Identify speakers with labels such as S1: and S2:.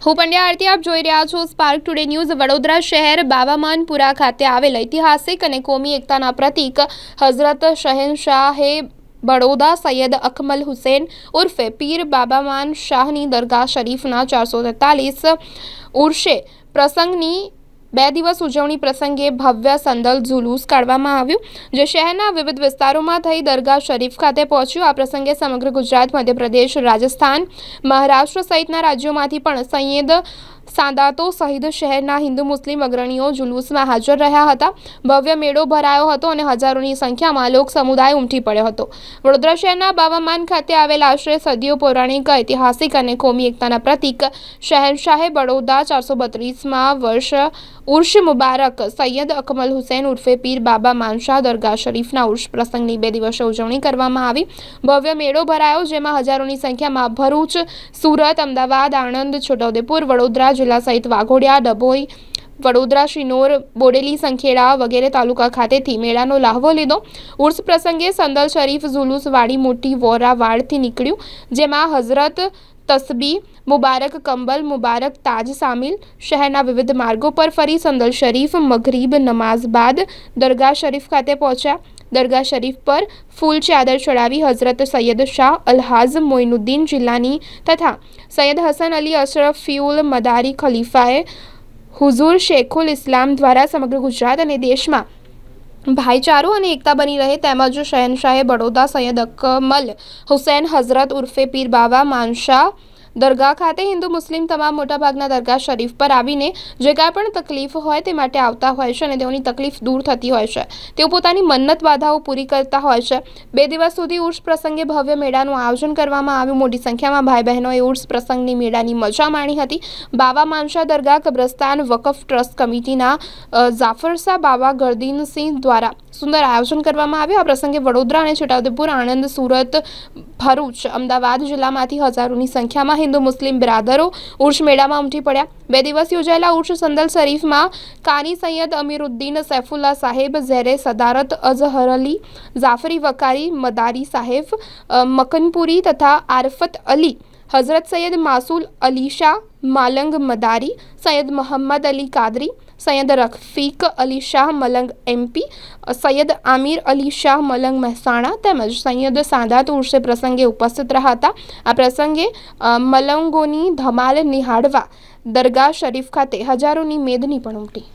S1: હું પંડ્યા આરતી, આપ જોઈ રહ્યા છો સ્પાર્ક ટુડે ન્યૂઝ વડોદરા શહેર બાવામાનપુરા ખાતે આવેલ ઐતિહાસિક અને કોમી એકતાના પ્રતીક હઝરત શહેનશાહે બડોદા સૈયદ અકમલ હુસેન ઉર્ફે પીર બાબામાન શાહની દરગાહ શરીફના ચારસો તેતાલીસ ઉર્ષે પ્રસંગની બે દિવસ ઉજવણી પ્રસંગે ભવ્ય સંદલ જુલુસ કાઢવામાં આવ્યું, જે શહેરના વિવિધ વિસ્તારોમાં થઈ દરગાહ શરીફ ખાતે પહોંચ્યું. આ પ્રસંગે સમગ્ર ગુજરાત, મધ્યપ્રદેશ, રાજસ્થાન, મહારાષ્ટ્ર સહિતના રાજ્યોમાંથી પણ સૈયદ સાદાતો સહિત શહેરના હિન્દુ મુસ્લિમ અગ્રણીઓ જુલુસમાં હાજર રહ્યા હતા. ભવ્ય મેળો ભરાયો હતો અને હજારોની સંખ્યામાં લોક સમુદાય ઉમટી પડ્યો હતો. વડોદરા શહેરના બાવામાન ખાતે આવેલ આશરે સદીઓ પૌરાણિક, ઐતિહાસિક અને કોમી એકતાના પ્રતીક શહેનશાહે બડોદા ચારસો બત્રીસમાં વર્ષ ઉર્ષ મુબારક સૈયદ અકમલ હુસૈન ઉર્ફે પીર બાબા માનશાહ દરગાહ શરીફના ઉર્ષ પ્રસંગની બે દિવસે ઉજવણી કરવામાં આવી. ભવ્ય મેળો ભરાયો, જેમાં હજારોની સંખ્યામાં ભરૂચ, સુરત, અમદાવાદ, આણંદ, છોટાઉદેપુર, વડોદરા જિલ્લા સહિત વાઘોડિયા, ડભોઈ, વડોદરા, શિનોર, બોડેલી, સંખેડા વગેરે તાલુકા ખાતેથી મેળાનો લાહવો લીધો. ઉર્સ પ્રસંગે સંદલ શરીફ ઝુલુસ વાડી મોટી વોરા વાડથી નીકળ્યું, જેમાં હઝરત તસબી, મુબારક કંબલ, મુબારક તાજ સામિલ, શહેરના વિવિધ માર્ગો પર ફરી સંદલ શરીફ, મગરીબ નમાઝ બાદ દરગાહ શરીફ ખાતે પહોંચ્યા. દરગાહ શરીફ પર ફૂલ ચાદર ચડાવી હઝરત સૈયદ શાહ અલહાઝ મોઇનુદ્દીન જિલ્લાની તથા સૈયદ હસન અલી અશરફિયુલ મદારી ખલીફાએ હુઝુર શેખુલ ઇસ્લામ દ્વારા સમગ્ર ગુજરાત અને દેશમાં ભાઈચારો અને એકતા બની રહે તેમજ શહેનશાહે બડોદા સૈયદ અકમલ હુસૈન હઝરત ઉર્ફે પીર બાવા માનશાહ દરગાહ ખાતે હિન્દુ મુસ્લિમ તમામ મોટાભાગના દરગાહ શરીફ પર આવીને જે કાંઈ પણ તકલીફ હોય તે માટે આવતા હોય છે અને તેઓની તકલીફ દૂર થતી હોય છે. તેઓ પોતાની મન્નત બાધાઓ પૂરી કરતા હોય છે. બે દિવસ સુધી ઉર્સ પ્રસંગે ભવ્ય મેળાનું આયોજન કરવામાં આવ્યું. મોટી સંખ્યામાં ભાઈ બહેનોએ ઉર્સ પ્રસંગની મેળાની મજા માણી હતી. બાવા માનશા દરગાહ કબ્રસ્તાન વકફ ટ્રસ્ટ કમિટીના જાફરસા બાવા ગરદીનસિંહ દ્વારા સુંદર આયોજન કરવામાં આવ્યું. આ પ્રસંગે વડોદરા અને છોટાઉદેપુર, આણંદ, સુરત, ભરૂચ, અમદાવાદ જિલ્લામાંથી હજારોની સંખ્યામાં હિન્દુ, મુસ્લિમ બિરાદરો ઉર્ષ મેળામાં ઉમટી પડ્યા. બે દિવસ યોજાયેલા ઉર્ષ સંદલ શરીફમાં કાની સૈયદ અમીરુદ્દીન સૈફુલ્લા સાહેબ, ઝેરે સદારત, અઝહર અલી, જાફરી વકારી, મદારી સાહેબ મકનપુરી તથા આરફત અલી હઝરત સૈયદ માસુલ અલી શાહ માલંગ મદારી સૈયદ મોહમ્મદ અલી કાદરી સૈયદ રફીક અલી શાહ મલંગ એમપી સૈયદ આમિર અલી શાહ મલંગ મહેસાણા તેમજ સૈયદ સાદાત ઉર્સે પ્રસંગે ઉપસ્થિત રહ્યા હતા આ પ્રસંગે મલંગોની ધમાલ નિહાળવા દરગાહ શરીફ ખાતે હજારોની મેદની પણ ઉમટી